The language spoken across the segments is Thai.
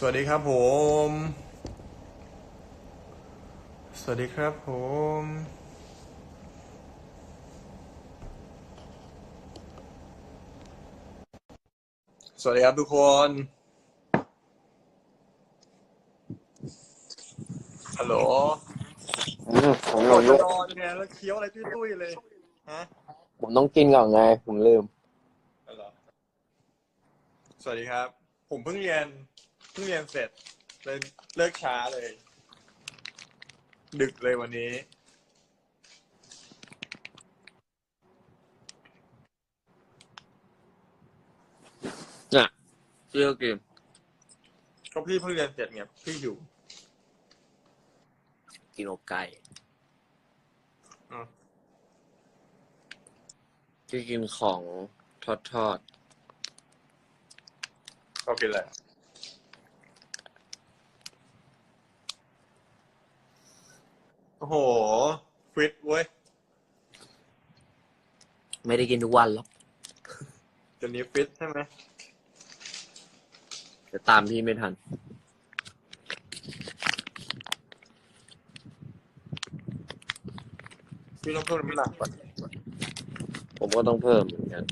สวัสดีครับผม สวัสดีครับผม สวัสดีครับทุกคน ฮัลโหลอืมผมโอ้หยนูนอนไงแล้วเคี้ยวอะไรตุ้ยๆเลย ฮะ ผมต้องกินก่อนไง ผมลืมฮัลโหลสวัสดีครับ ผมเพิ่งเรียนเพิ่งเรียนเสร็จเลยเลิกช้าเลย ดึกเลยวันนี้ น่ะเลือกกินก็พี่เพิ่งเรียนเสร็จไงพี่อยู่กินอกไก่อืมที่กินของทอดทอด ก็กินอะไร โอ้โหฟิตเว้ยๆไม่ได้กินทุกวันหรอกเดี๋ยวนี้ฟิตใช่ไหมจะตามพี่ไม่ทัน พี่ต้องเพิ่มน้ำหนักก่อนผมก็ต้องเพิ่มเหมือนกัน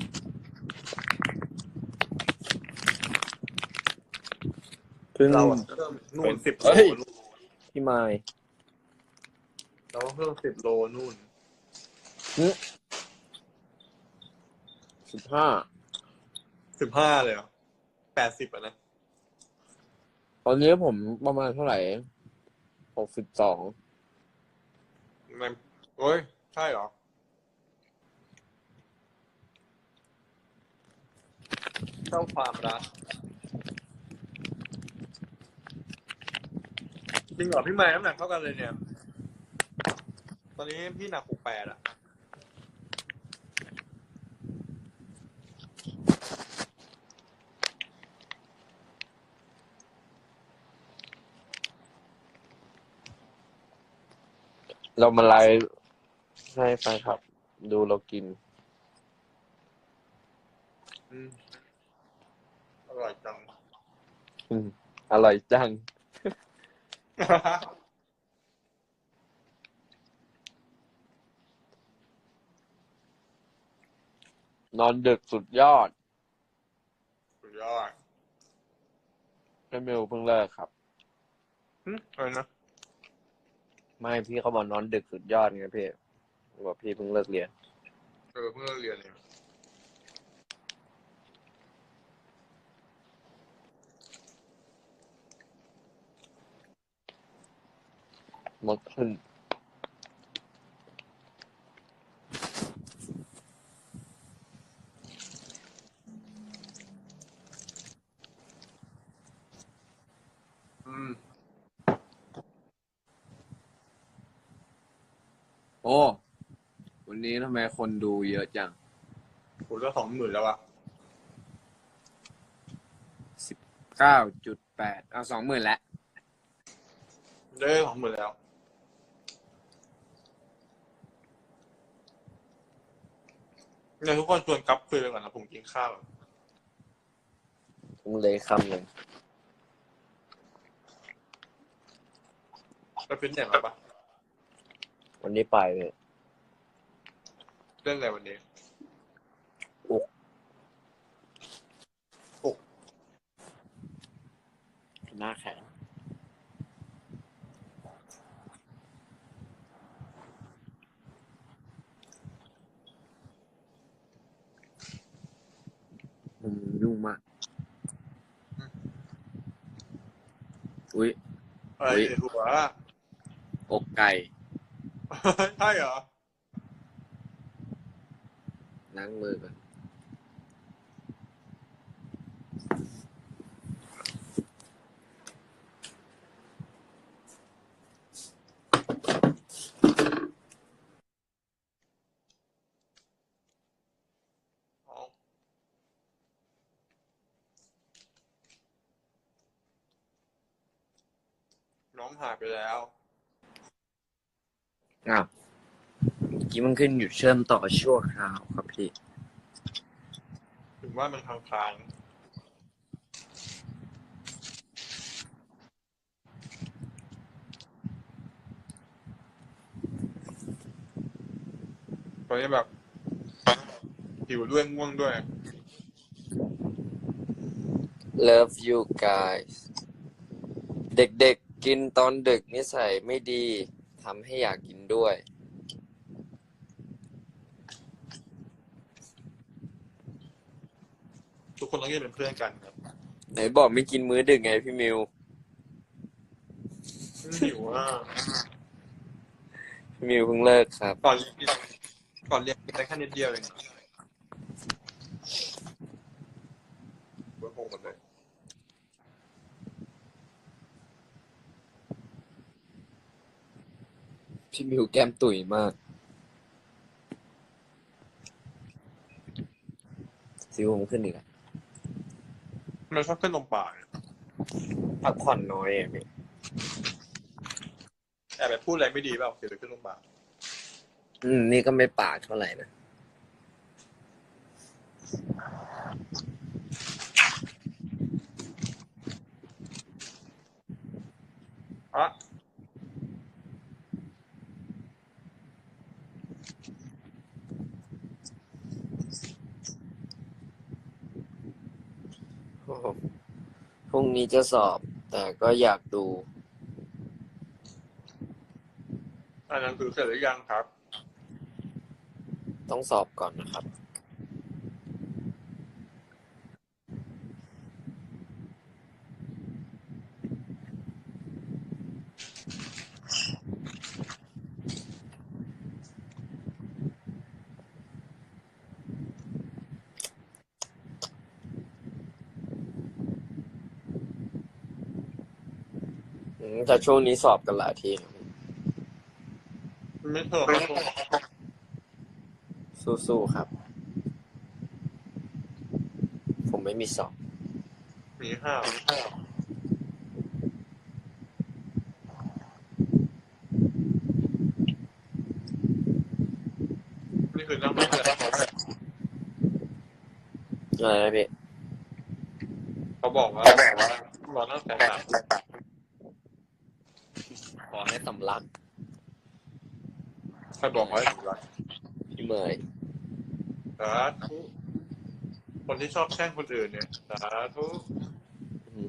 เพิ่งเราอะเพิ่มนู่นสิบโลเฮ้ยนู่นพี่ไม้เราต้องเพิ่มสิบโลนู่นสิบห้าสิบห้าเลยเหรอแปดสิบอะนะ ตอนนี้ผมประมาณเท่าไหร่หกสิบสองมันโอ้ย ใช่เหรอ เจ้าความรักจริงเหรอพี่ไม้น้ำหนักเท่ากันเลยเนี่ย ตอนนี้พี่หนักหกแปดอะเรามาไลฟ์ให้แฟนคลับ ดูเรากิน อืมอร่อยจัง อืมอร่อยจัง นอนดึกสุดยอดสุดยอดไม่เมลเพิ่งเลิกครับหึอะไรนะไม่พี่เขาบอกนอนดึกสุดยอดไงพี่บอกพี่เพิ่งเลิกเรียนเออเพิ่งเลิกเรียนเองมดขึ้น อืม โอ้ วันนี้ทำไมคนดูเยอะจังกูก็สองหมื่นแล้วอะสิบเก้าจุดแปดเอาสองหมื่นแล้วได้สองหมื่นแล้ว เนี่ยทุกคนชวนกลับคุยไปก่อนนะผมกินข้าวก่อนผมเลยคำเลยไปฟิตเนสมาปะ วันนี้ไปเลยเล่นอะไรวันนี้หน้าแข็งมันยุ่งมาก อุ้ยอะไรเฮ้ยในหัว อกไก่ ใช่เหรอ ล้างมือก่อนอ๋อน้องหายไปแล้ว อ้าวเมื่อกี้มันขึ้นหยุดเชื่อมต่อชั่วคราวครับพี่ถือว่ามันค้างคลางตอนนี้แบบหิวด้วยง่วงด้วย Love you guys เด็กๆกินตอนดึกนิสัยไม่ดีทำให้อยากกิน ด้วย ทุกคนต้องกินเป็นเพื่อนกันครับไหนบอกไม่กินมื้อดึกไงพี่มิวหิวอะพี่มิวเพิ่งเลิกครับ ก่อนเรียนกินก่อนเรียนกินได้แค่นิดเดียวเองเบิร์ดงงหมดเลย พี่ มิวแก้มตุ๋ยมาก ซิวผมขึ้นอีกอะเราชอบขึ้นลมปากเนี่ยพักผ่อนน้อยอะพี่แอบไปพูดอะไรไม่ดีเปล่าเดี๋ยวไปขึ้นลมปากอืม นี่ก็ไม่ปากเท่าไหร่นะอะ โอ้โหพ รุ่งนี้จะสอบ แต่ก็อยากดู อ่านหนังสือเสร็จหรือยังครับ ต้องสอบก่อนนะครับ อืม แต่ช่วงนี้สอบกันหลายทีนะพี่ไม่เถอะไม่เถอะสู้ๆครับ ผมไม่มีสอบมีห้านี่คือนั่งไม่ได้อะไรนะพี่เขาบอกว่า รอตั้งแต่สามทุ่มข อให้สำลักใครบอกว่าให้ถึงรักพี่เมยสาธุคนที่ชอบแช่งคนอื่นเนี่ยสาธุอืม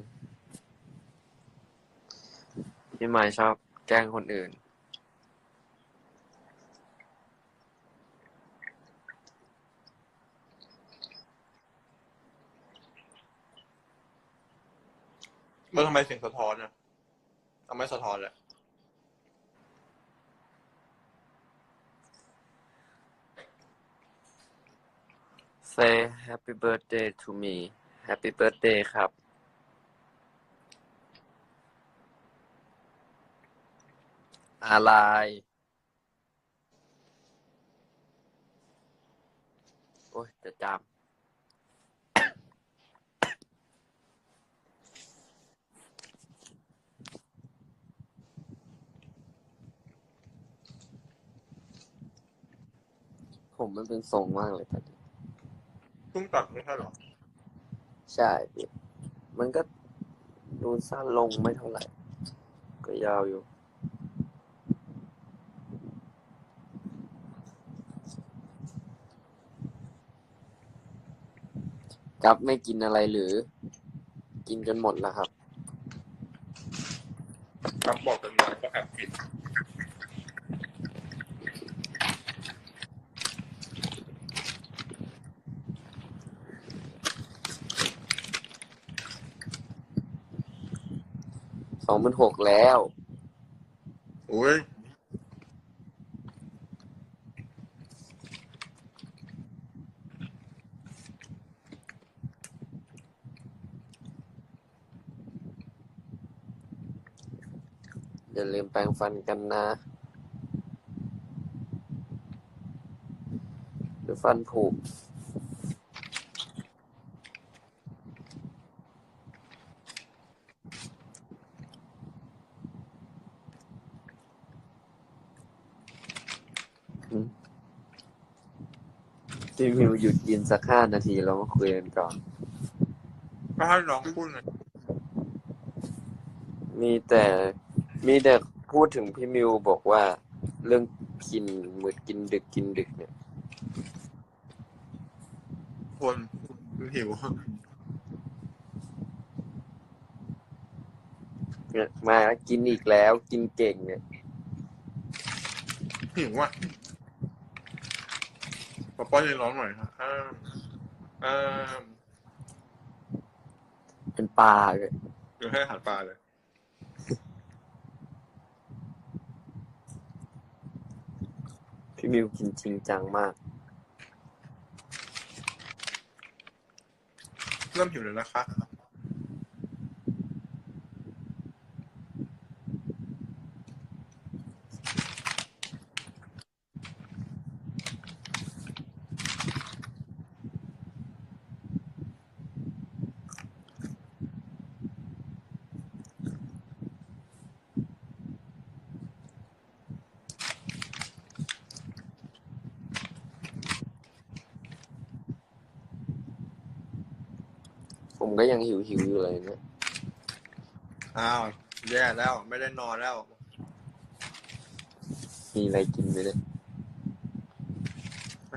พี่เมยชอบแกล้งคนอื่น แล้วทำไมเสียงสะท้อนอะทำไมสะท้อนแหละ Say happy birthday to me Happy birthday ครับ อะไร โอ้ย จะจามผมมันเป็นทรงมากเลยตอนนี้ เพิ่งตัดไม่ใช่เหรอ ใช่พี่มันก็ดูสั้นลงไม่เท่าไหร่ ก็ยาวอยู่ กับไม่กินอะไรหรือ กินจนหมดแล้วครับ ครับบอกกันมาก็แอบผิด องพันหกแล้วอุ้ยอย่าลืมแปรงฟันกันนะหรือฟันผุ พี่มิวหยุดกินสักห้านาทีแล้วมาคุยกันก่อน ก็ให้น้องพูดหน่อยมีแต่มีแต่พูดถึงพี่มิวบอกว่า เรื่องกินมืดกินดึกกินดึกเนี่ย คนหิวเนี่ยมากินอีกแล้วกินเก่งเนี่ย หิวอะ ขอป้อนให้น้องหน่อยครับอ้ามอ้ามเป็นปลาเลยเดี๋ยวให้อาหารปลาเลย พี่มิวกินจริงจังมาก เริ่มหิวแล้วนะคะ ก็ยังหิวหิวๆอยู่เลยเนี่ยอ้าวแย่แล้วไม่ได้นอนแล้ว มีอะไรกินไหมเนี่ย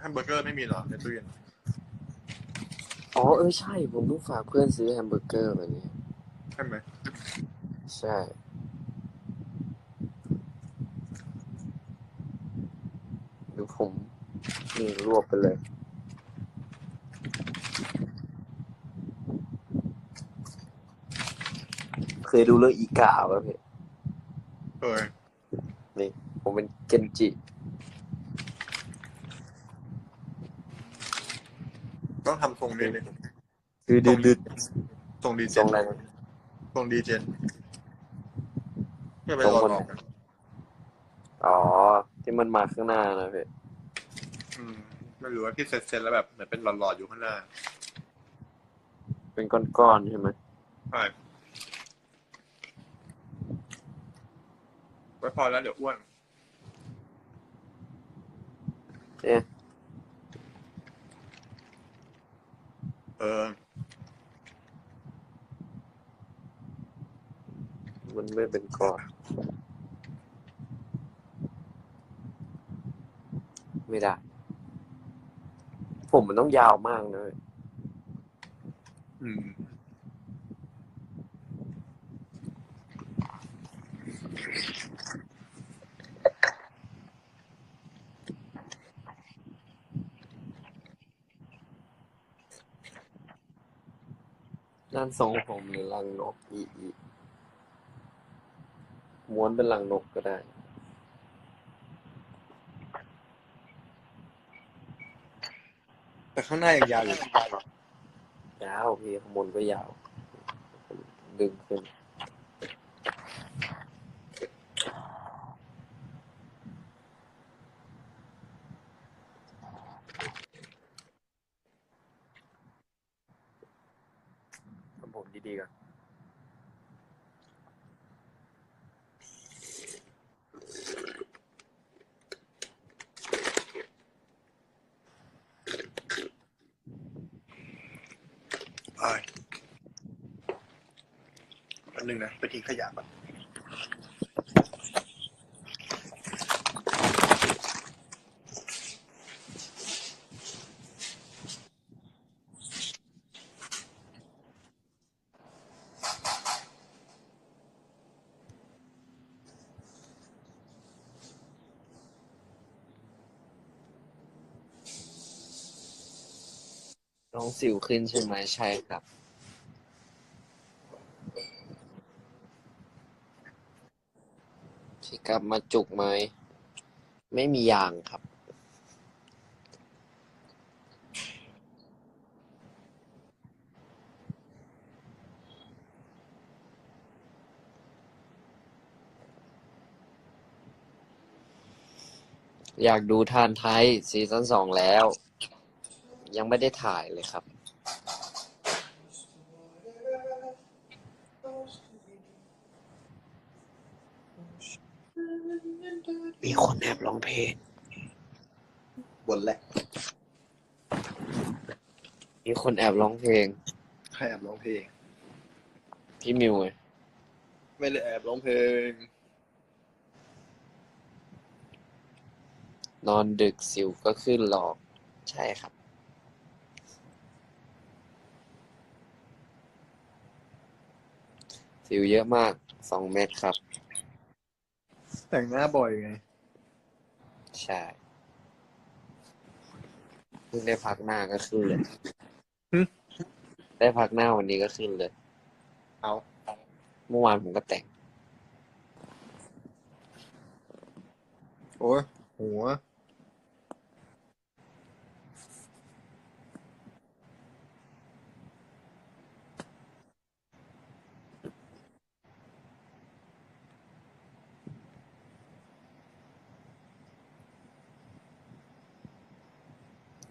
แฮมเบอร์เกอร์ไม่มีเหรอในตู้เย็นอ๋อเออใช่ ผมเพิ่งฝากเพื่อนซื้อแฮมเบอร์เกอร์มาเนี่ยใช่ไหมใช่เดี๋ยวผมนี่รวบไปเลย เคยดูเรื่องอีกาป่ะพี่เออผมเป็นเกนจิ ต้องทำทรงนี้เลยคือดืดดืดทรงดีเจทรงนอะไรนะทรงดีเจนเพื่อไปทรงรอคนรไหนอกันอ๋อ ที่มันมาข้างหน้านะพี่อืมไม่รู้ว่าพี่เซ็ตเซ็ตแล้วแบบเหมือนเป็นหลอดๆอยู่ข้างหน้า เป็นก้อนๆใช่ไหม ใช่ ไว้พอแล้วเดี๋ยวอ้วนเอ๊ะเออมันไม่เป็นก้อนไม่ได้ ผมมันต้องยาวมากนะเว้ยอืม ด้านทรงผมหรือรังนกอีอีม้วนเป็นรังนกก็ได้ แต่ข้างหน้ายังยาวอยู่ยาวพี่ข้างบนก็ยาว ดึงขึ้น ทำผมดีๆก่อน อ้ายอั นะไปทิ้งขยะก่อนน้องสิวขึ้นใช่ไหมใช่ครับ กลับมาจุกไหม ไม่มียางครับ อยากดูทานไทยซีซั่นสองแล้ว ยังไม่ได้ถ่ายเลยครับ มีคนแอบร้องเพลง บนแหละมีคนแอบร้องเพลง ใครแอบร้องเพลง พี่มิวไงไม่ได้แอบร้องเพลง นอนดึกสิวก็ขึ้นหลอก ใช่ครับ สิวเยอะมากสองเมตรครับ แต่งหน้าบ่อยไง ใช่เพิ่งได้พักหน้าก็ขึ้นเลยหึ ได้พักหน้าวันนี้ก็ขึ้นเลย เอาเมื่อวานผมก็แต่ง โอ้ยหัว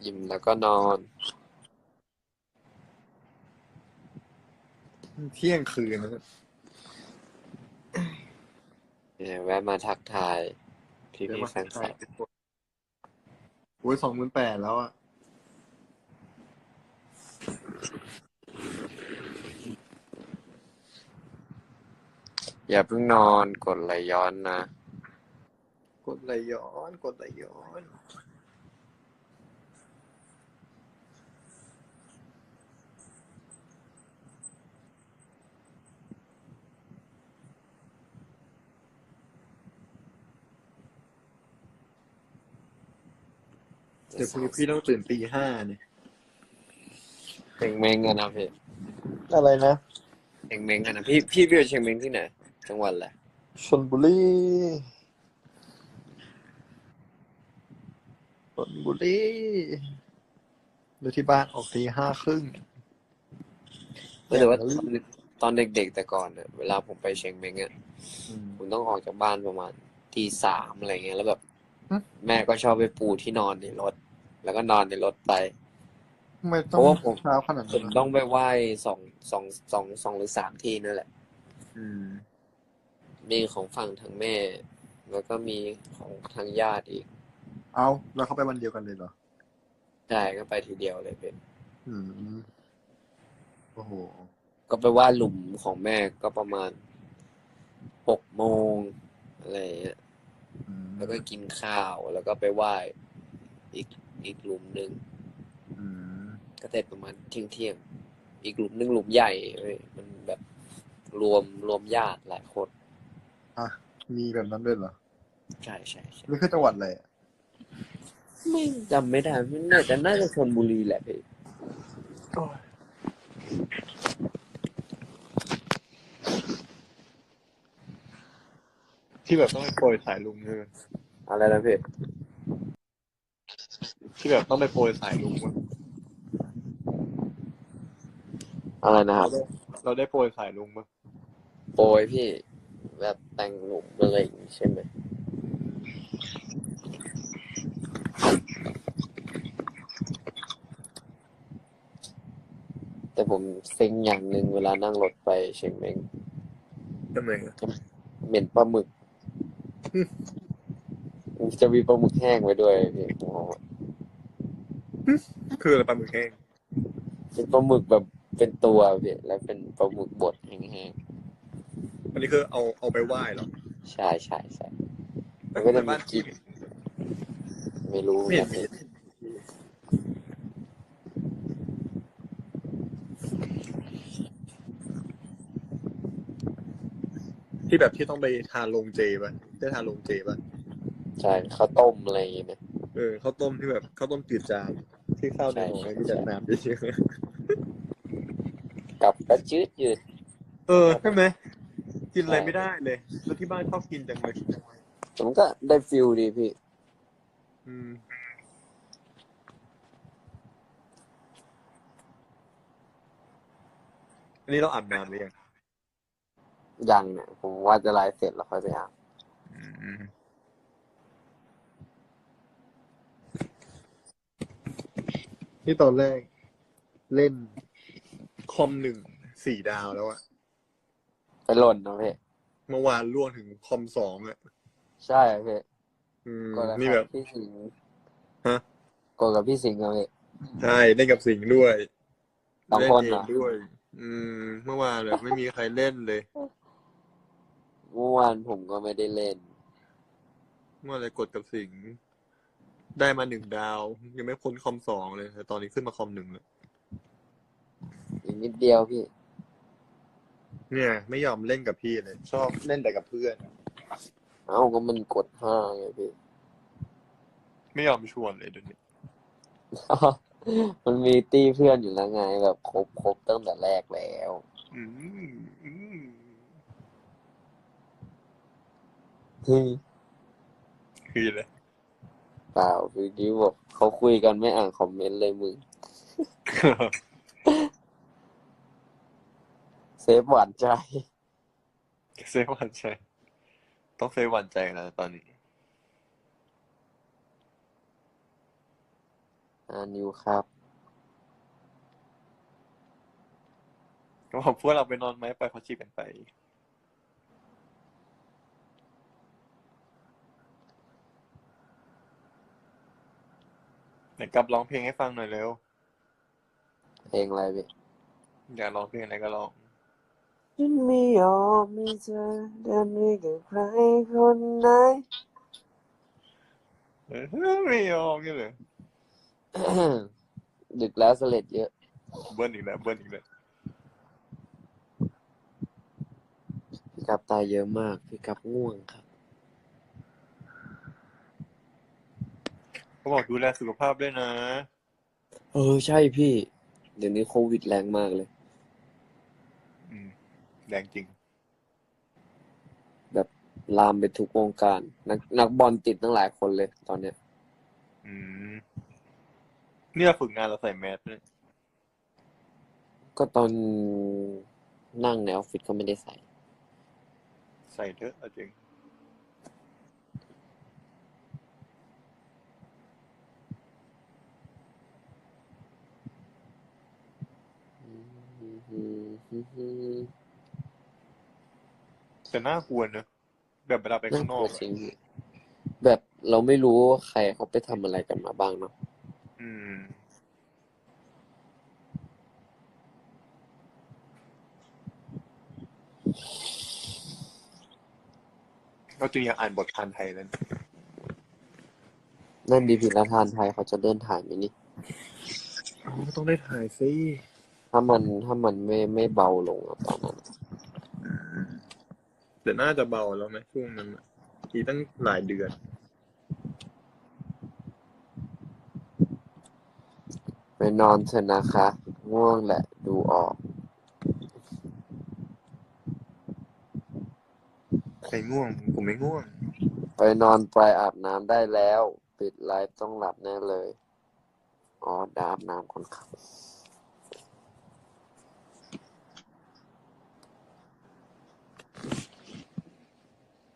ยิ้มแล้วก็นอน เที่ยงคืนนะเนี่ยแวะมาทักทาย พี่เดี๋ยวพี่มาแฟนคลับโอ้ยสองหมื่นแปดแล้วอะ อย่าเพิ่งนอนกดไหลย้อนนะ กดไหลย้อน กดไหลย้อน เดี๋ยวพรุ่งนี้พี่ต้องตื่นตีห้าเนี่ยเชงเม้งกันนะพี่อะไรนะเชงเม้งกันนะพี่พี่พี่อยู่เชงเม้งที่ไหนจังหวัดอะไรชนบุรีชนบุรีเดี๋ยวที่บ้านออกตีห้าครึ่งไม่แต่ว่าตอนเด็กๆแต่ก่อนเนี่ยเวลาผมไปเชียงเม้งอะอืมผมต้องออกจากบ้านประมาณตีสามอะไรเงี้ยแล้วแบบฮะแม่ก็ชอบไปปูที่นอนในรถ แล้วก็นอนในรถไปทำไมต้อเพราะว่าผมงเช้าขนาดผนั้นมนะต้องไปไหว้สองสองสองสองหรือสามที่นั่นแหละ อืม มีของฝั่งทางแม่ แล้วก็มีของทางญาติอีกเอาแล้วเขาไปวันเดียวกันเลยเหรอ ใช่ก็ไปทีเดียวเลยเป็น อืม โอ้โห ก็ไปไหว้หลุมของแม่ก็ประมาณหกโมงอะไรเงี้ย อืมแล้วก็กินข้าวแล้วก็ไปไหว้อีก อีกหลุมหนึ่งอืมก็เสร็จประมาณเที่ยงเที่ยงๆอีกหลุมหนึ่งหลุมใหญ่เว้ยมันแบบรวมรวมญาติหลายคนอะมีแบบนั้นด้วยเหรอใช่ใช่ใช่นี่คือจังหวัดอะไรอะไม่จำไม่ได้มันน่าจะน่าจะชนบุรีแหละพี่ที่แบบต้องไปโปรยสายลุงใช่ไหมอะไรนะพี่ ที่แบบต้องไปโปรยสายลุงอะอะไรนะครับ เราได้โปรยสายลุงมั้ยโปรยพี่ แบบแต่งหลุมอะไรอย่างงี้ใช่ไหมแต่ผมเซ็งอย่างหนึ่งเวลานั่งรถไปเชียงเม้งทำไมอะเหม็นปลาหมึก จะมีปลาหมึกแห้งไว้ด้วยพี่ผมบอกว่า คืออะไรปลาหมึกแห้งเป็นปลาหมึกแบบเป็นตัวพี่แล้วเป็นปลาหมึกบดแห้งอันนี้คือเอาเอาไปไหว้เหรอๆใช่ใช่ใช่แต่ก็จะบ้านพี่ไม่รู้ไม่เห็นเหมืมีอนกันที่แบบที่ต้องไปทานโรงเจป่ะได้ทานโรงเจป่ะใช่ข้าวต้มอะไรอย่างเงี้ยนะเออข้าวต้มที่แบบข้าวต้มจืดจาน ที่ข้าวในหม้อใช่มีแต่น้ำเยอะกับกระจืดยืดๆเออใช่ไหมกินอะไรไม่ได้เลย แล้วที่บ้านชอบกินจังเลยแต่มันก็ได้ฟิลดีพี่ อืมอันนี้เราอาบน้ำหรือยังยังเนี่ยผมว่าจะไลฟ์เสร็จแล้วค่อยไปอาบ นี่ตอนแรกเล่นคอมหนึ่งสี่ดาวแล้วอะไปหล่นนะพี่เมื่อวานล่วงถึงคอมสองอะใช่พี่อืมกดกับนี่แบบ พี่สิงห์ฮะ กดกับพี่สิงห์ครับพี่ ใช่เล่นกับสิงห์ด้วยสองคนเล่เหรอเด้วย อืม เมื่อวานแบบไม่มีใครเล่นเลย เมื่อวานผมก็ไม่ได้เล่น เมื่อไรกดกับสิงห์ ได้มาหนึ่งดาว ยังไม่พ้นคอมสองเลยแต่ตอนนี้ขึ้นมาคอมหนึ่งแล้วอีกนิดเดียวพี่ เนี่ย ไม่ยอมเล่นกับพี่เลย ชอบเล่นแต่กับเพื่อน เอ้าก็มันกดห้าไงพี่ ไม่ยอมชวนเลยเดี๋ยวนี้ มันมีตี้เพื่อนอยู่แล้วไงแบบครบครบตั้งแต่แรกแล้ว อืมอืมเฮ้ยคือเลย เปล่าคือกี้บอกเขาคุยกันไม่อ่านคอมเมนต์เลยมึง เซฟหวานใจ เซฟหวานใจ ต้องเซฟหวานใจนะตอนนี้อ่านิวครับ ก็บอกพวกเราไปนอนไหมไปล่อยเขาชีกันไป นกลับร้องเพลงให้ฟังหน่อยเร็ว เพลงอะไรพี่อยากร้องเพลงอะไรก็ร้องฉันไม่ยอมมีเธอเดินไปกับใครคนไหนเออไม่ยอมกันเลยดึกแล้วเสลดเยอะ เบิ้ลอีกแล้วเบิ้ลอีกแล้วพี่กับตายเยอะมาก พี่กับง่วงครับ เขาบอกดูแลสุขภาพด้วยนะ เออใช่พี่ เดี๋ยวนี้โควิดแรงมากเลย อืมแรงจริงลามไปทุกวงการ นักนักบอลติดตั้งหลายคนเลยตอนเนี้ย อืมเนี่ยฝึกงานเราใส่แมสด้วยก็ตอนนั่งในออฟฟิศก็ไม่ได้ใส่ ใส่เถอะเอาจริง แต่น่ากลัวเนอะแบบเวลาไปน่าข้างนกอลัวกจริงพี่แบบเราไม่รู้ว่าใครเขาไปทำอะไรกันมาบ้างเนาะอืม เราจริงอยากอ่านบทพานไทยแล้วนะนั่นดีพีละทานไทยเขาจะเดินถ่ายไหมนี่ต้องได้ถ่ายสิ ถ้ามันถ้ามันไม่ไม่เบาลงอะตอนนั้นแต่น่าจะเบาแล้วไหมช่วงนั้นอะทีตั้งหลายเดือน ไปนอนเถอะนะคะ ง่วงแหละ ดูออก ใครง่วง ผมไม่ง่วง ไปนอนไปอาบน้ำได้แล้ว ปิดไลฟ์ต้องหลับแน่เลย อ๋อดาอาบน้ำคนขับ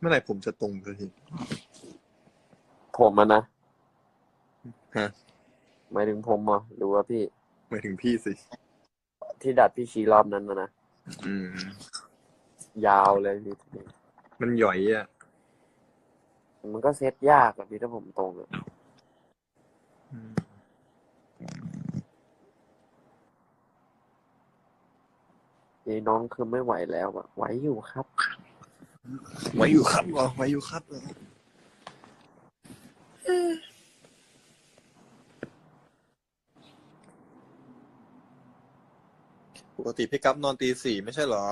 มื่อไหร่ผมจะตรงสักทีผมอะนะฮะหมายถึงผมอะหรือว่าพี่หมายถึงพี่สิ ที่ดัดพี่ชี้รอบนั้นนะนะอืม ยาวเลยพี่มันหย่อยอะ มันก็เซตยากอะพี่ถ้าผมตรงอะอืมไอ้น้องคือไม่ไหวแล้วอะไหวอยู่ครับ ไว้อยู่ครับเหรอไว้อยู่ครับเหรอปกติพี่กัฟนอนตีสี่ไม่ใช่เหรอ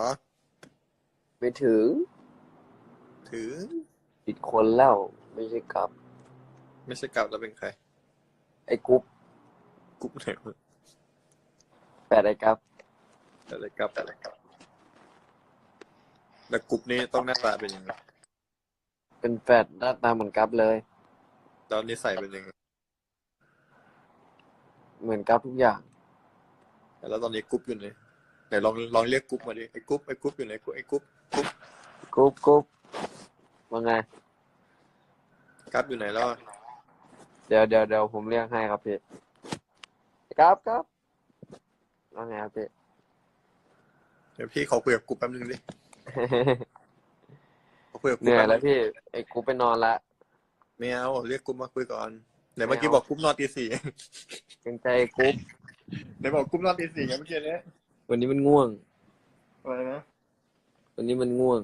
ไม่ถึงถึงผิดคนแล้ว ไม่ใช่กับ ไม่ใช่กัฟแล้วเป็นใคร ไอ้กุ๊บกุ๊บไหนวะแปดไอ้กับ แต่ละกัฟแต่ละกัฟ แล้วกรุ๊ปนี้ต้องหน้าตาเป็นยังไงเป็นแปดหน้าตาเหมือนกับเลย แล้วนิสัยเป็นยังไงเหมือนกับทุกอย่าง แล้วตอนนี้กรุ๊ปอยู่ไหนไหนลองลองเรียกกรุ๊ปมาดิไอ้กรุ๊ปไอ้กรุ๊ปอยู่ไหนไอ้กรุ๊ปกรุ๊ปกุ๊บกุ๊บว่าไงกัฟอยู่ไหนแล้วอะเดี๋ยวเดี๋ยวเดี๋ยวผมเรียกให้ครับพี่ครับครับว่าไงครับพี่ เดี๋ยวพี่ขอคุยกับกรุ๊ปแป๊บนึงดิ ขอคุยกับกเหรุ๊ปนื่อยป๊บแล้วนึงพี่ไอ้กุ๊บไปนอนละไม่เอาเรียกกรุ๊ปมาคุยก่อนไหนไม่เมื่อกี้เอาบอกกรุ๊ปนอนตีสี่เกรงใจไอ้กุ๊บไหนบอกกรุ๊ปนอนตีสี่ไงเมื่อกี้เนี้ยวันนี้มันง่วงอะไรนะวันนี้มันง่วง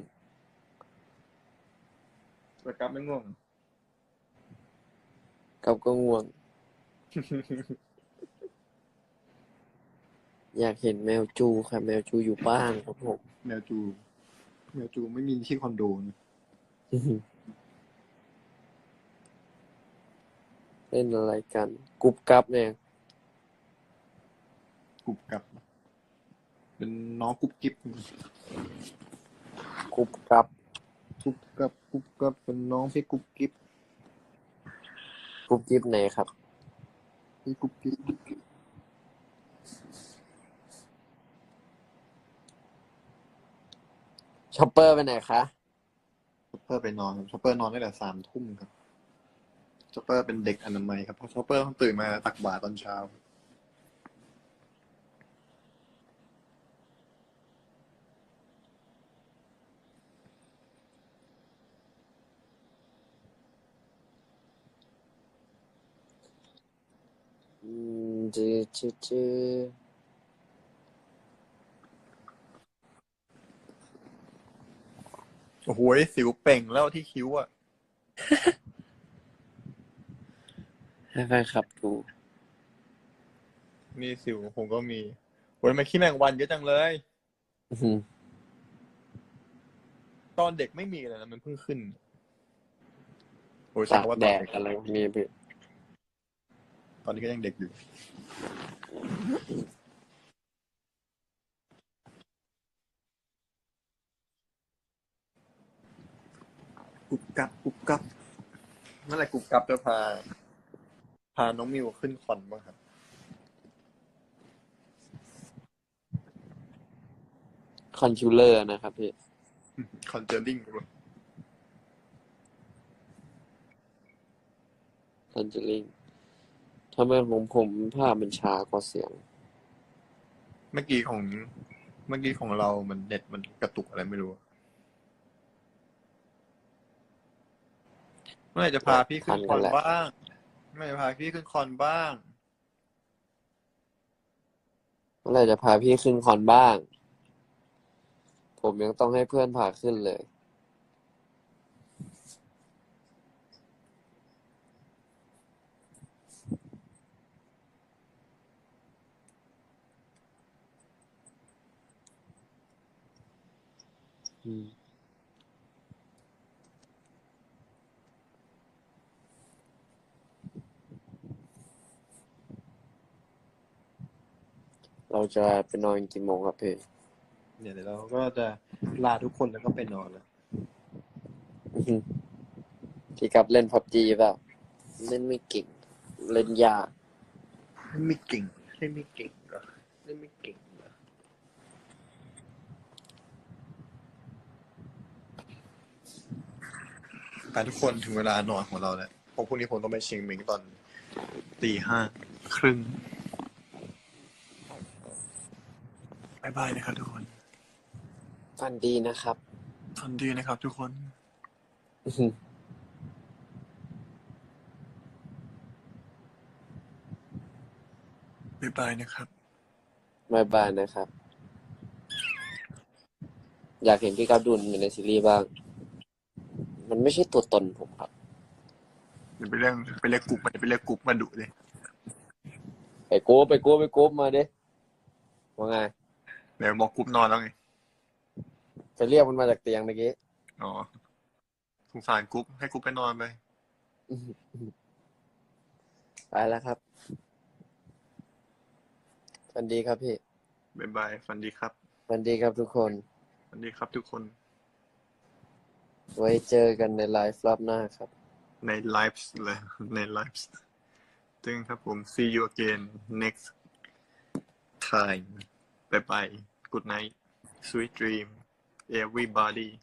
แต่กัฟไม่ง่วงกับก็ง่วง อยากเห็นแมวจูค่ะ แมวจูอยู่บ้านครับผมแมวจู แมวจูไม่มีที่คอนโดนะเล่นอะไรกันกุบกับเนี่ยกุบกับ เป็นน้องกุบกิ๊บกุบกับกุบกับกุบกับเป็นน้องพี่กุบกิ๊บกุบกิ๊บไหนครับพี่กุบกิ๊บ ชอปเปอร์ไปไหนคะชอปเปอร์ไปนอนครับชอปเปอร์นอนตั้งแต่สามทุ่มครับชอปเปอร์เป็นเด็กอนามัยครับเพราะชอปเปอร์ต้องตื่นมาตักบาตรตอนเช้า อืมจือจือจือ โอ้โหสิวเป่งแล้วที่คิ้วอะให้แฟนคลับดูนี่สิวผมก็มีโอ้ยทำไมขี้แมงวันเยอะจังเลย อื้อหือตอนเด็กไม่มีเลยนะมันเพิ่งขึ้นโอ้ยใช่ตากคำว่าตแดอนดเด็กอะไรพวกนี้พี่ตอนนี้ก็ยังเด็กอยู่ กุบกับกุบกับเมื่อไหร่กุบกับจะพา พาน้องมิวขึ้นคอนบ้างครับ คอนคิวเลอร์นะครับพี่ คอนเจอริงคอนจูริงทำไมของผมภาพมันช้ากว่าเสียง เมื่อกี้ของ เมื่อกี้ของเรามันเน็ตมันกระตุกอะไรไม่รู้เมื่อไหร่จะพาพี่ขึ้นคอนบ้างเมื่อไหร่จะพาพี่ขึ้นคอนบ้าง เมื่อไหร่จะพาพี่ขึ้นคอนบ้าง ผมยังต้องให้เพื่อนพาขึ้นเลย อืม เราจะไปนอนกี่โมงครับพี่เนี่ยเดี๋ยวเราก็จะลาทุกคนแล้วก็ไปนอนแล้วอื้อหือพี่กับเล่นพับจีเปล่าเล่นไม่เก่ง เล่นยากเล่นไม่เก่งเล่นไม่เก่งเหรอเล่นไม่เก่งเหรอไปทุกคนถึงเวลานอนของเราแล้วเพราะพรุ่งนี้ผมต้องไปเชียงใหม่ตอนตีห้าครึ่งบายบายนะครับทุกคนฟันดีนะครับทันดีนะครับทุกคน อื้อหือบายบายนะครับ บายบายนะครับ อยากเห็นพี่กับดุลอยู่ในซีรีส์บ้าง มันไม่ใช่ตัวตนผมครับเดี๋ยวไปเรื่องไปเรียกกรุ๊ปมาเดี๋ยวไปเรียกกรุ๊ปมาดุเลย ไปโก้ไปโก้ไปโก้มาดิว่าไง เดี๋ยวบอกกรุ๊ปนอนแล้วไงจะเรียกมันมาจากเตียงเมื่อกี้อ๋อสงสารกรุ๊ปให้กรุ๊ปไปนอนไป ไปแล้วครับฟันดีครับพี่บายบายฝันดีครับฟันดีครับทุกคน ฝันดีครับทุกคน ไว้เจอกันในไลฟ์รอบหน้าครับ ในไลฟ์เลยในไลฟ์ซึ่งครับผม see you again next time bye bye good night. Sweet dream. Everybody